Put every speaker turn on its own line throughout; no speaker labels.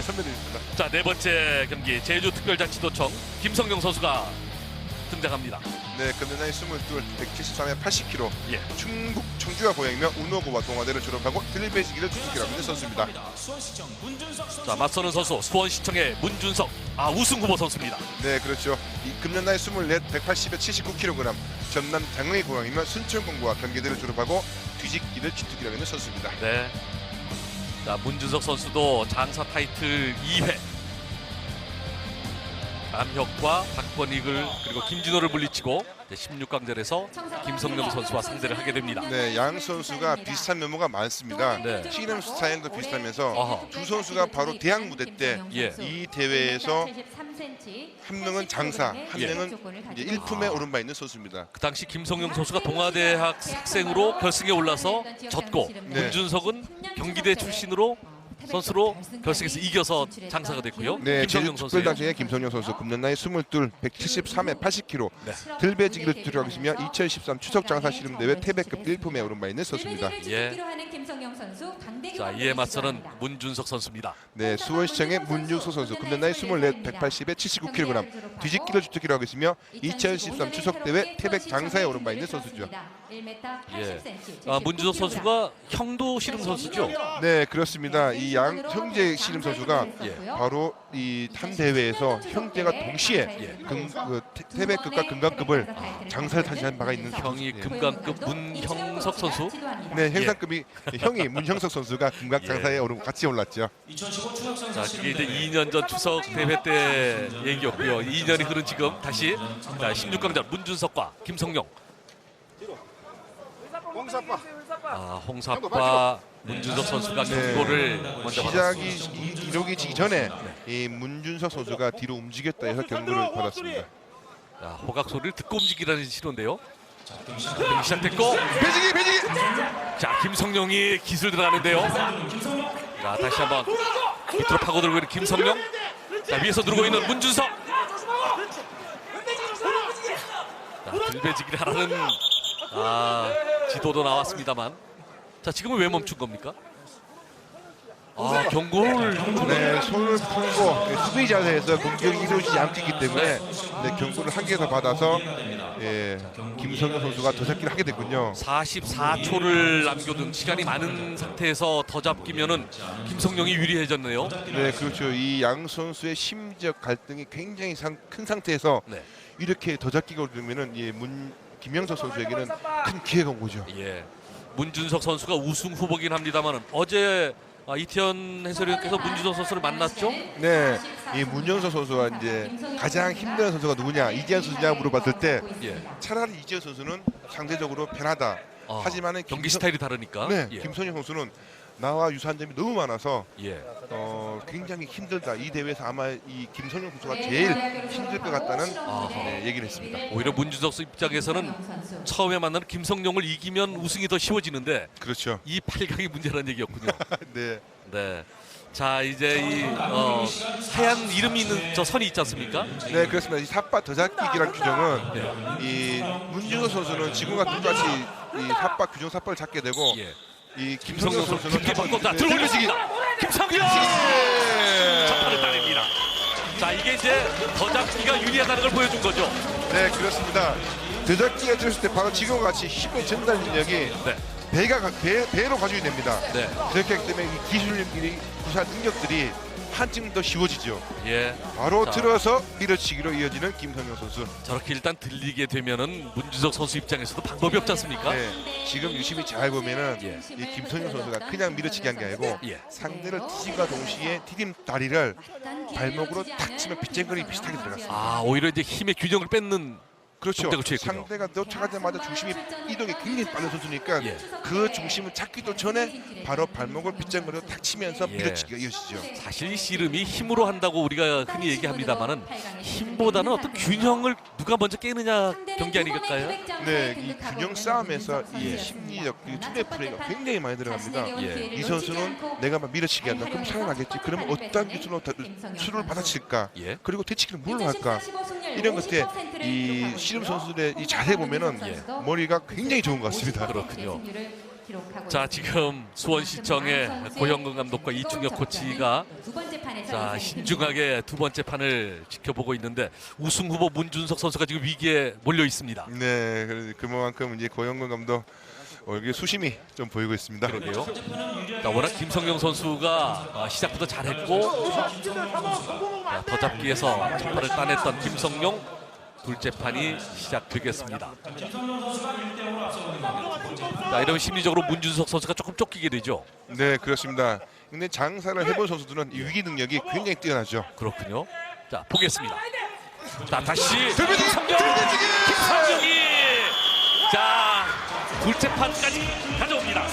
네, 선배님입니다.
자, 네 번째 경기 제주특별자치도청 김성경 선수가 등장합니다.
네, 금년 나이 22, 173에 80kg.
예.
충북 청주가 고향이며 운호고와 동아대를 졸업하고 들배지기를 주특기라고 있는 선수입니다.
자, 맞서는 선수 수원시청의 문준석. 아, 우승 후보 선수입니다.
네, 그렇죠. 이 금년 나이 24, 180에 79kg. 전남 장흥의 고향이며 순천공고와 경기대를 졸업하고 뒤집기를 주특기라고 있는 선수입니다.
네. 자, 문준석 선수도 장사 타이틀 2회. 남혁과 박권익을 그리고 김진호를 물리치고 16강전에서 김성령 선수와 상대를 하게 됩니다.
네, 양 선수가 비슷한 면모가 많습니다.
네.
씨름 스타일도 비슷하면서
아하.
두 선수가 바로 대학 무대 때
예.
이 대회에서 한 명은 장사, 한
예.
명은 이제 일품에
아.
오른 바 있는 선수입니다.
그 당시 김성령 선수가 동아대학 학생으로 결승에 올라서 졌고
네.
문준석은 경기대 출신으로 선수로 결승에서 이겨서 장사가 됐고요.
네,
김성령 선수.
제주특별당시의 김성령 선수 금년 나이 22, 173에 80kg
네.
들배지기를 들어가시며 2013 추석 장사 씨름 대회 태백급 1품에 오른 바 있는 선수입니다.
예. 자, 이에 맞서는 문준석 선수입니다.
네, 수원시청의 문준수 선수 금년 나이 24, 180에 79kg 뒤집기를 주특기로 하고 있으며 2013 추석 대회 태백 장사에 오른 바 있는 선수죠.
예. 아, 문준석 선수가 형도 씨름 선수죠.
네, 그렇습니다. 이양 형제 씨름 선수가
예.
바로 이한 대회에서 형제가 동시에 금, 그 태- 태백급과 금강급을 장사를 타진한 바가 있는
형이
선수. 예.
금강급 문형석 선수.
네, 행상급이 형이 문형석 선수가 금강 장사에 오르고 같이 올랐죠.
자, 그게 이제 2년 전 추석 대회 때 얘기였고요. 2년이 흐른 지금 다시 자, 16강전 문준석과 김성용. 아, 홍사빠 문준석 선수가
네.
경고를 먼저
시작이
받았습니다.
이- 이루어지기 전에 이 문준석 선수가 뒤로 움직였다 해서 경고를 받았습니다.
자, 호각 소리를 듣고 움직이라는 신호인데요. 경기 시작됐고
배지기 배지기.
자 김성령이 기술 들어가는데요. 자 다시 한번 밑으로 파고들고 있는 김성령. 자 위에서 누르고 있는 문준석. 자 들배지기를 하라는 아 지도도 나왔습니다만. 자 지금은 왜 멈춘 겁니까? 아 경고를
네, 손을 풀고 그 수비 자세에서 공격이 이루어지지 않기 때문에 네, 경고를 한 개 더 받아서 예, 김성현 선수가 더 잡기를 하게 됐군요.
44초를 남겨둔 시간이 많은 상태에서 더 잡기면은 김성령이 유리해졌네요.
네, 그렇죠. 이 양 선수의 심적 갈등이 굉장히 상, 큰 상태에서
네.
이렇게 더 잡기가 되면은 예, 문 김영석 선수에게는 큰 기회가 온 거죠.
예. 문준석 선수가 우승 후보긴 합니다만은 어제 아, 이태현 해설위원께서 문준석 선수를 만났죠?
네, 이 문영석 선수가 이제 가장 힘든 선수가 누구냐, 이재현 선수냐 물어봤을 때
예.
차라리 이재현 선수는 상대적으로 편하다.
아,
하지만은
경기 스타일이 다르니까.
네,
예.
김선영 선수는 나와 유사한 점이 너무 많아서
예.
어, 굉장히 힘들다. 이 대회에서 아마 이 김선영 선수가 제일 힘들 것 같다는. 네, 얘기를 했습니다.
오히려 문준석 선수 입장에서는 처음에 만나는 김성룡을 이기면 우승이 더 쉬워지는데
그렇죠.
이 8강이 문제라는 얘기였군요.
네,
네. 자 이제 이 어, 하얀 이름이 있는 저 선이 있지 않습니까?
네 그렇습니다. 이 삿바 더잡기기란 규정은 이 문준호 선수는 지금과 똑같이 이 삿바 규정 삿바를 잡게 되고
예.
이
선수
선수는
깊게 들어올리십니다. 김성룡
예!
첫판을 따냅니다. 자 이게 이제 더 잡기가 유리하다는 걸 보여준 거죠.
네 그렇습니다. 더잡기가 들었을 때 바로 지금과 같이 힘의 전달 능력이
네.
배가 가- 배, 배로 가져야 됩니다.
네.
그렇기 때문에 이 기술력들이 구사 능력들이 한층 더 쉬워지죠.
예.
바로
자.
들어서 밀어치기로 이어지는 김성현 선수.
저렇게 일단 들리게 되면은 문준석 선수 입장에서도 방법이 없지 않습니까?
네, 지금 유심히 잘 보면은
예.
이 김성현 선수가 그냥 밀어치기 한 게 아니고
예.
상대를 뒤집과 동시에 디딤 다리를 발목으로 탁 치면 빗쟁거리 비슷하게 들어갔어요.
아 오히려 이제 힘의 균형을 뺏는
그렇죠. 상대가 도착하자마자 중심이 이동이 굉장히 빠른 선수니까
예.
그 중심을 잡기도 전에 바로 발목을 빗쟁거리로 탁 치면서
예.
밀어치기가 이어지죠.
사실 이 씨름이 힘으로 한다고 우리가 흔히 얘기합니다만은 힘보다는 어떤 균형을 누가 먼저 깨느냐 경기 아니겠까요?
네, 이 균형 싸움에서 이 심리적 이 투대 플레이가 굉장히 많이 들어갑니다.
예.
이 선수는 내가 막 밀어치기 한다. 그럼 살아나겠지. 그러면 어떤 기술로 다- 수를 받아칠까?
예.
그리고 대치기를 뭘로 할까? 이런 것들 이 씨름 선수들의 이 자세 보면은
예.
머리가 굉장히 좋은 것 같습니다.
그렇군요. 자 지금 수원시청의 고영근 감독과 이충혁 코치가 자 신중하게 두 번째 판을 지켜보고 있는데 우승 후보 문준석 선수가 지금 위기에 몰려 있습니다.
네, 그만큼 이제 고영근 감독 얼굴 수심이 좀 보이고 있습니다.
그러게요. 자, 워낙 김성경 선수가 아, 시작부터 잘했고 자, 더 잡기에서 첫 판을 따냈던 김성용 둘째 판이 시작되겠습니다. 자, 이러면 심리적으로 문준석 선수가 조금 쫓기게 되죠.
네, 그렇습니다. 근데 장사를 해본 선수들은 이 위기 능력이 굉장히 뛰어나죠.
그렇군요. 자, 보겠습니다. 자, 다시! 김성경! 김성경이 자, 둘째 판까지 가져옵니다.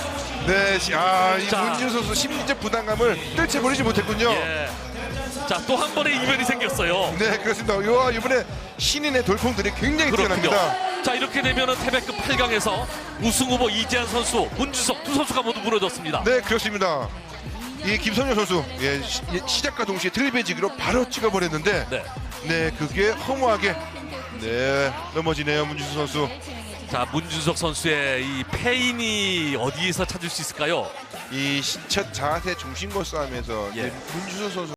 네, 시- 아, 이
자.
문준 선수 심리적 부담감을 떨쳐버리지 못했군요.
예. 자, 또 한 번의 이변이 생겼어요.
네, 그렇습니다. 요 이번에 신인의 돌풍들이 굉장히. 뛰어납니다.
자 이렇게 되면은 태백급 8강에서 우승 후보 이재한 선수, 문주석 두 선수가 모두 무너졌습니다.
네, 그렇습니다. 이 김성현 선수 예, 시, 시작과 동시에 틀배지기로 바로 찍어버렸는데
네.
네, 그게 허무하게 네 넘어지네요 문준수 선수.
자 문준석 선수의 이 패인이 어디에서 찾을 수 있을까요?
이첫 자세 중심고 싸움에서
예.
문준수 선수